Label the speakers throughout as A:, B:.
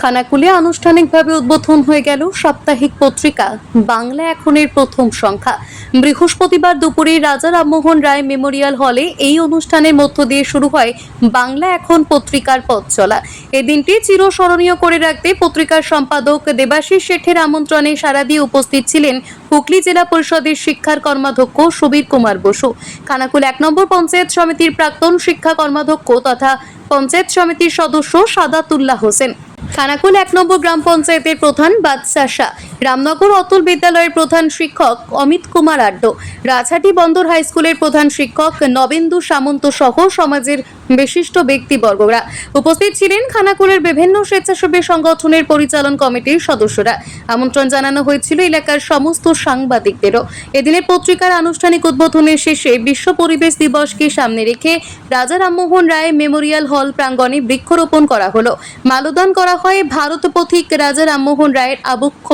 A: খানাকুলে আনুষ্ঠানিকভাবে উদ্বোধন হয়ে গেল সাপ্তাহিক পত্রিকা। বাংলা এখনের প্রথম সংখ্যা। বৃহস্পতিবার দুপুরে রাজা রামমোহন রায় মেমোরিয়াল হলে এই অনুষ্ঠানের মধ্য দিয়ে শুরু হয় বাংলা এখন পত্রিকার পথ চলা। এই দিনটি চিরস্মরণীয় করে রাখতে পত্রিকার সম্পাদক দেবাশিস শেঠের আমন্ত্রণে সাড়া দিয়ে উপস্থিত ছিলেন হুগলি জেলা পরিষদের শিক্ষার কর্মাধ্যক্ষ সুবীর কুমার বসু। খানাকুল এক নম্বর পঞ্চায়েত সমিতির প্রাক্তন শিক্ষা কর্মাধ্যক্ষ তথা পঞ্চায়েত সমিতির সদস্য সাদাতুল্লাহ হোসেন। খানাকুল এক নম্বর গ্রাম পঞ্চায়েতের প্রধান বাদশাহ শাহ। রামনগর অতুল বিদ্যালয়ের প্রধান শিক্ষক অমিত কুমার আড্ড। রাজহাটি বন্দর হাই স্কুলের প্রধান শিক্ষক নবেন্দু সামন্ত সহ সমাজের বিশিষ্ট ব্যক্তিবর্গরা। উপস্থিত ছিলেন খানাকুলের বিভিন্ন স্বেচ্ছাসেবী সংগঠনের পরিচালন কমিটির সদস্যরা। আমন্ত্রণ জানানো হয়েছিল এলাকার সমস্ত সাংবাদিকদেরও। এদিনের পত্রিকার আনুষ্ঠানিক উদ্বোধনের শেষে বিশ্ব পরিবেশ দিবসকে সামনে রেখে রাজা রামমোহন রায় মেমোরিয়াল হল প্রাঙ্গণে বৃক্ষরোপণ করা হলো। মালদান করা হয় ভারত পথিক রাজা রামমোহন রায়ের আবক্ষ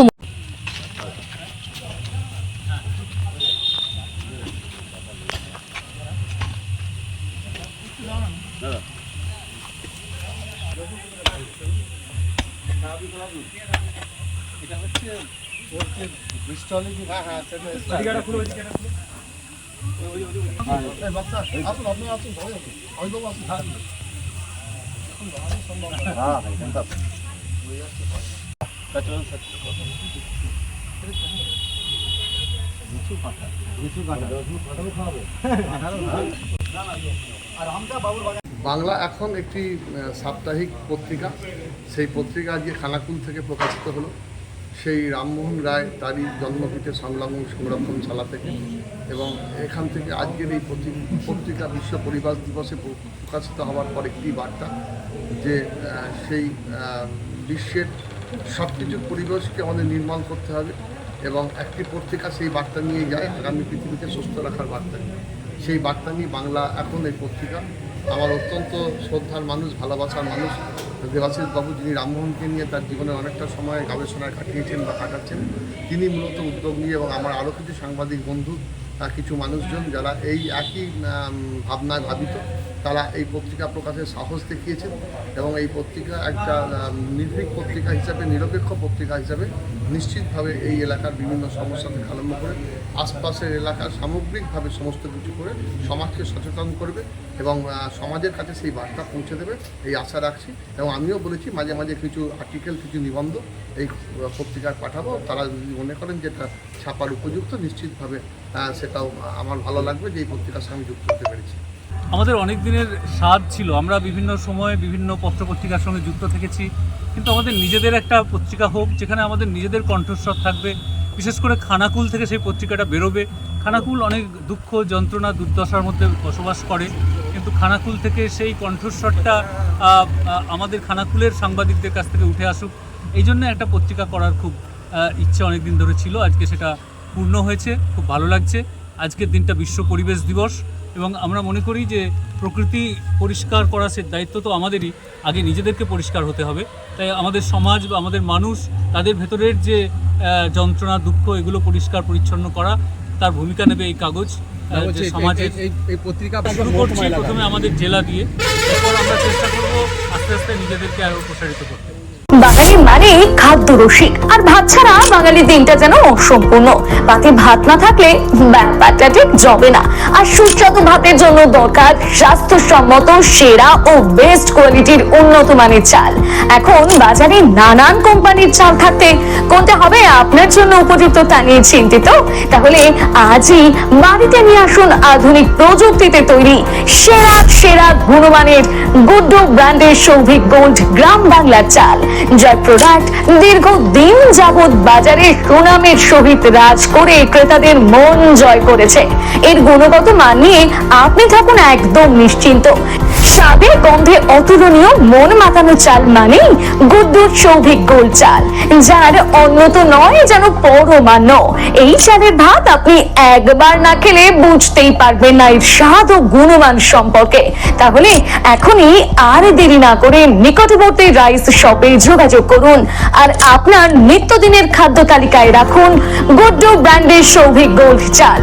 B: বাংলা এখন একটি সাপ্তাহিক পত্রিকা। সেই পত্রিকা আজকে খানাকুল থেকে প্রকাশিত হলো। সেই রামমোহন রায় তারই জন্মপীঠে সংলগ্ন সংরক্ষণ শালা থেকে এবং এখান থেকে আজকের এই পত্রিকা বিশ্ব পরিবেশ দিবসে প্রকাশিত হওয়ার পর একটি বার্তা যে সেই বিশ্বের সব কিছু পরিবেশকে আমাদের নির্মাণ করতে হবে এবং একটি পত্রিকা সেই বার্তা নিয়ে যায়, আগামী পৃথিবীকে সুস্থ রাখার বার্তা। সেই বার্তা নিয়ে বাংলা এখন এই পত্রিকা আমার অত্যন্ত শ্রদ্ধার মানুষ, ভালোবাসার মানুষ, দেবাশিস বাবু যিনি রামমোহনকে নিয়ে তার জীবনে অনেকটা সময় গবেষণায় কাটিয়েছেন বা কাটাচ্ছেন, তিনি মূলত উদ্যোগ নিয়ে এবং আমার আরও কিছু সাংবাদিক বন্ধু কিছু মানুষজন যারা এই একই ভাবনায় ভাবিত তারা এই পত্রিকা প্রকাশের সাহস দেখিয়েছেন এবং এই পত্রিকা একটা নির্ভীক পত্রিকা হিসাবে, নিরপেক্ষ পত্রিকা হিসাবে নিশ্চিতভাবে এই এলাকার বিভিন্ন সমস্যা থেকে করে, আশপাশের এলাকার সামগ্রিকভাবে সমস্ত কিছু করে সমাজকে সচেতন করবে এবং সমাজের কাছে সেই বার্তা পৌঁছে দেবে, এই আশা রাখছি। এবং আমিও বলেছি, মাঝে মাঝে কিছু আর্টিকেল কিছু নিবন্ধ এই পত্রিকায় পাঠাবো। তারা যদি মনে করেন যে এটা ছাপার উপযুক্ত, নিশ্চিতভাবে সেটাও আমার ভালো লাগবে যে এই পত্রিকার সঙ্গে যুক্ত হতে পেরেছি।
C: আমাদের অনেক দিনের স্বাদ ছিল। আমরা বিভিন্ন সময়ে বিভিন্ন পত্রপত্রিকার সঙ্গে যুক্ত থেকেছি। কিন্তু আমাদের নিজেদের একটা পত্রিকা হোক, যেখানে আমাদের নিজেদের কণ্ঠস্বর থাকবে, বিশেষ করে খানাকুল থেকে সেই পত্রিকাটা বেরোবে। খানাকুল অনেক দুঃখ, যন্ত্রণা, দুর্দশার মধ্যে বসবাস করে। কিন্তু খানাকুল থেকে সেই কণ্ঠস্বরটা আমাদের খানাকুলের সাংবাদিকদের কাছ থেকে উঠে আসুক। এই জন্য একটা পত্রিকা করার খুব ইচ্ছে অনেক দিন ধরে ছিল। আজকে সেটা পূর্ণ হয়েছে, খুব ভালো লাগছে। আজকের দিনটা বিশ্ব পরিবেশ দিবস। এবং আমরা মনে করি যে প্রকৃতি পরিষ্কার করার সে দায়িত্ব তো আমাদেরই। আগে নিজেদেরকে পরিষ্কার হতে হবে। তাই আমাদের সমাজ বা আমাদের মানুষ তাদের ভেতরের যে যন্ত্রণা দুঃখ এগুলো পরিষ্কার পরিচ্ছন্ন করা তার ভূমিকা নেবে এই কাগজ সমাজের
D: এই পত্রিকা
C: শুরু করছি প্রথমে আমাদের জেলা দিয়ে। এরপর আমরা চেষ্টা করব আস্তে আস্তে নিজেদেরকে আরও প্রসারিত করতে।
E: বাঙালি মানে খাদ্য রসিক। আর ভাত ছাড়া বাঙালির দিনটা যেন অসম্পূর্ণ। পাতে ভাত না থাকলে ব্যাপারটা ঠিক জবে না। আর সুস্বাদু ভাতের জন্য দরকার স্বাস্থ্যসম্মত, সেরা ও বেস্ট কোয়ালিটির উন্নত মানের চাল। এখন বাজারে নানান কোম্পানির চাল থাকতে কোনটা হবে আপনার জন্য উপযুক্ত তা নিয়ে চিন্তিত? তাহলে আজই বাড়িতে নিয়ে আসুন আধুনিক প্রযুক্তিতে তৈরি সেরা সেরা গুণমানের গুড্ডু ব্র্যান্ডের সৌভিক গোল্ড গ্রাম বাংলার চাল, যার প্রোডাক্ট দীর্ঘদিন যাবৎ বাজারে সুনামের সহিত রাজ করে ক্রেতাদের মন জয় করেছে। এর গুণগত মান নিয়ে আপনি থাকুন একদম নিশ্চিন্ত। স্বাদে গন্ধে অতুলনীয় মন মাতানো চাল মানেই গুড্ডুর সৌভিক গোল চাল, যার অন্যত নয় যেন পরমান্ন। এই চালের ভাত আপনি একবার না খেলে বুঝতেই পারবেন না এর স্বাদ ও গুণমান সম্পর্কে। তাহলে এখনই আর দেরি না করে নিকটবর্তী রাইস শপে যোগাযোগ করুন আর আপনার নিত্যদিনের খাদ্য তালিকায় রাখুন গুড্ডু ব্র্যান্ডের সৌভিক গোল্ড চাল।